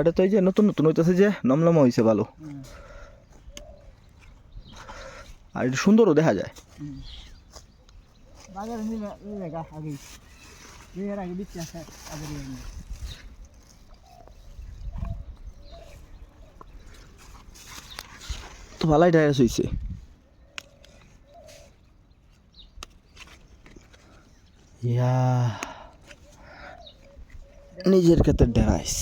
এটা তো এই যে নতুন নতুন হইতেছে যে, নমলমা হয়েছে ভালো আর এটা সুন্দরও দেখা যায়। তো ভালাই ডায়াস হয়েছে ইয়া নিজের ক্ষেত্রে ডেরাইস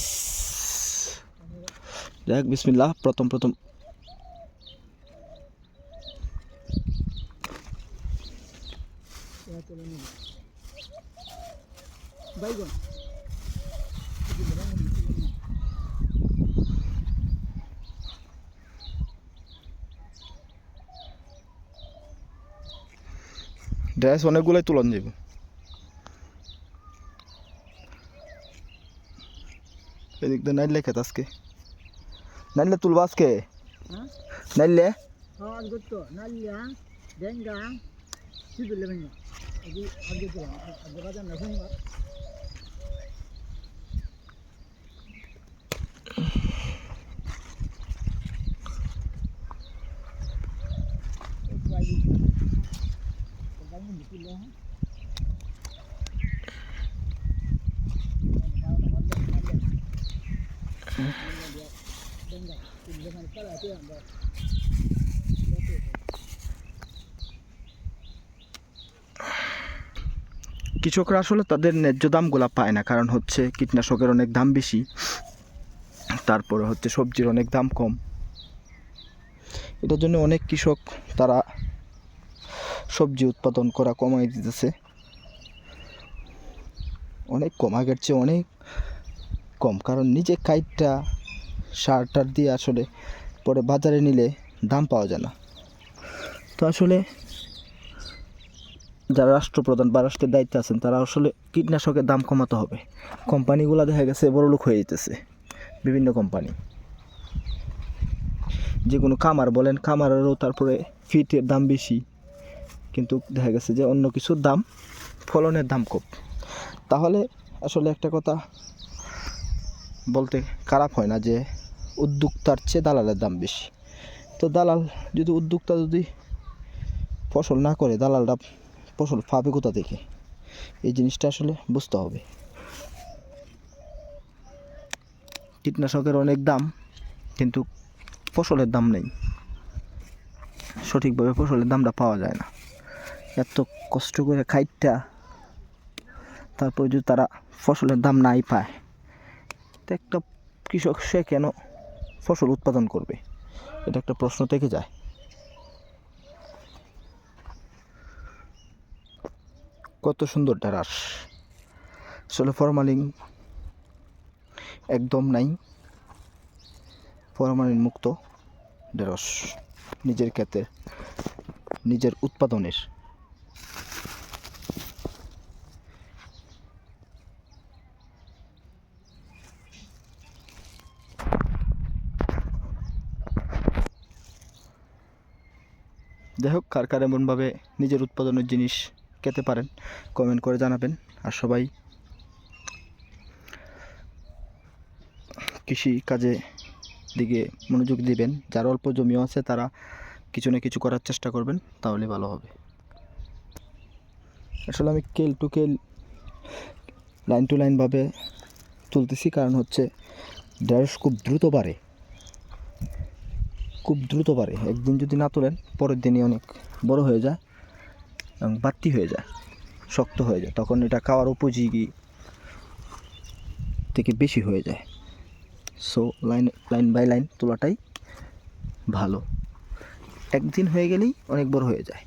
দেখ বিসমিল্লাহ প্রথম প্রথম এরা তুলে নিবে। বাইগন ড্রেস অনেকগুলাই তুলন যাবে এদিক দিয়ে নাইলে খেত আজকে নাইলে তুলবা আজকে হ্যাঁ নাইলে খাওয়ার করতো কৃষকরা আসলে তাদের ন্যায্য দামগুলা পায় না, কারণ হচ্ছে কীটনাশকের অনেক দাম বেশি, তারপরে হচ্ছে সবজির অনেক দাম কম। এটার জন্য অনেক কৃষক তারা সবজি উৎপাদন করা কমাই দিতেছে। অনেক কম, আগের চেয়ে অনেক কম, কারণ নিজে কাইটটা সার টার দিয়ে আসলে পরে বাজারে নিলে দাম পাওয়া যায় না। তো আসলে যারা রাষ্ট্রপ্রধান বা রাষ্ট্রের দায়িত্বে আছেন, তারা আসলে কীটনাশকের দাম কমাতে হবে। কোম্পানিগুলো দেখা গেছে বড় লোক হয়ে যেতেছে, বিভিন্ন কোম্পানি। যে কোনো কামার বলেন কামারেরও তারপরে ফিটের দাম বেশি, কিন্তু দেখা গেছে যে অন্য কিছুর দাম, ফলনের দাম কম তাহলে আসলে একটা কথা বলতে খারাপ হয় না যে উদ্যোক্তার চেয়ে দালালের দাম বেশি। তো দালাল যদি উদ্যোক্তা যদি ফসল না করে, দালালরা ফসল পাবে কোথা থেকে? এই জিনিসটা আসলে বুঝতে হবে। কীটনাশকের অনেক দাম, কিন্তু ফসলের দাম নেই। সঠিকভাবে ফসলের দামটা পাওয়া যায় না। এত কষ্ট করে খাইটটা তারপর যদি তারা ফসলের দাম নাই পায় তো একটা কৃষক সে কেন ফসল উৎপাদন করবে? এটা একটা প্রশ্ন থেকে যায়। কত সুন্দর ঢেঁড়াস। আসলে ফরমালিন একদম নাই। ফরমালিন মুক্ত ঢেঁড়স। নিজের ক্ষেতে, নিজের উৎপাদনের যাই হোক কার কার এমনভাবে নিজের উৎপাদনের জিনিস খেতে পারেন কমেন্ট করে জানাবেন। আর সবাই কৃষি কাজে দিকে মনোযোগ দিবেন। যার অল্প জমিও আছে, তারা কিছু না কিছু করার চেষ্টা করবেন, তাহলে ভালো হবে। আসলে আমি কেল টু কেল, লাইন টু লাইনভাবে তুলতেছি, কারণ হচ্ছে ঢেঁড়স খুব দ্রুত বাড়ে। খুব দ্রুত বাড়ে একদিন যদি না তোলেন, পরের দিনই অনেক বড় হয়ে যায় এবং বাড়তি হয়ে যায়, শক্ত হয়ে যায়। তখন এটা খাওয়ার উপযোগী থেকে বেশি হয়ে যায়। So line line by line তোলাটাই ভালো। একদিন হয়ে গেলেই অনেক বড় হয়ে যায়।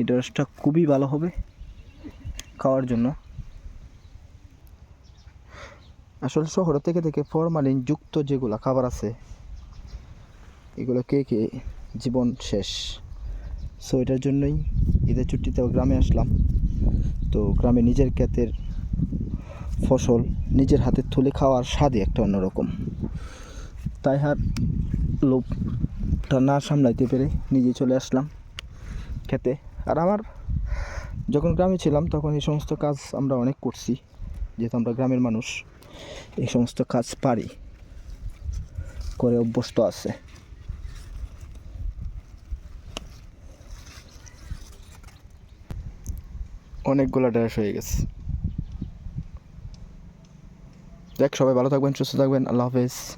এই ড্রেসটা খুবই ভালো হবে খাওয়ার জন্য। আসলে শহর থেকে থেকে ফরমালিন যুক্ত যেগুলো খাবার আছে, এগুলো কে কে জীবন শেষ। সো এটার জন্যই ঈদের ছুটিতে গ্রামে আসলাম। তো গ্রামে নিজের ক্ষেতের ফসল, নিজের হাতে তুলে খাওয়ার স্বাদই একটা অন্যরকম। তাই আর লোভটা না সামলাইতে পেরে নিজে চলে আসলাম খেতে। আর আমার যখন গ্রামে ছিলাম, তখন এই সমস্ত কাজ আমরা অনেক করছি, যেহেতু আমরা গ্রামের মানুষ। এই সমস্ত কাজ পারি, করে অভ্যস্ত আছে। অনেকগুলো ড্যাশ হয়ে গেছে। দেখ, সবাই ভালো থাকবেন, সুস্থ থাকবেন, আল্লাহ হাফেজ।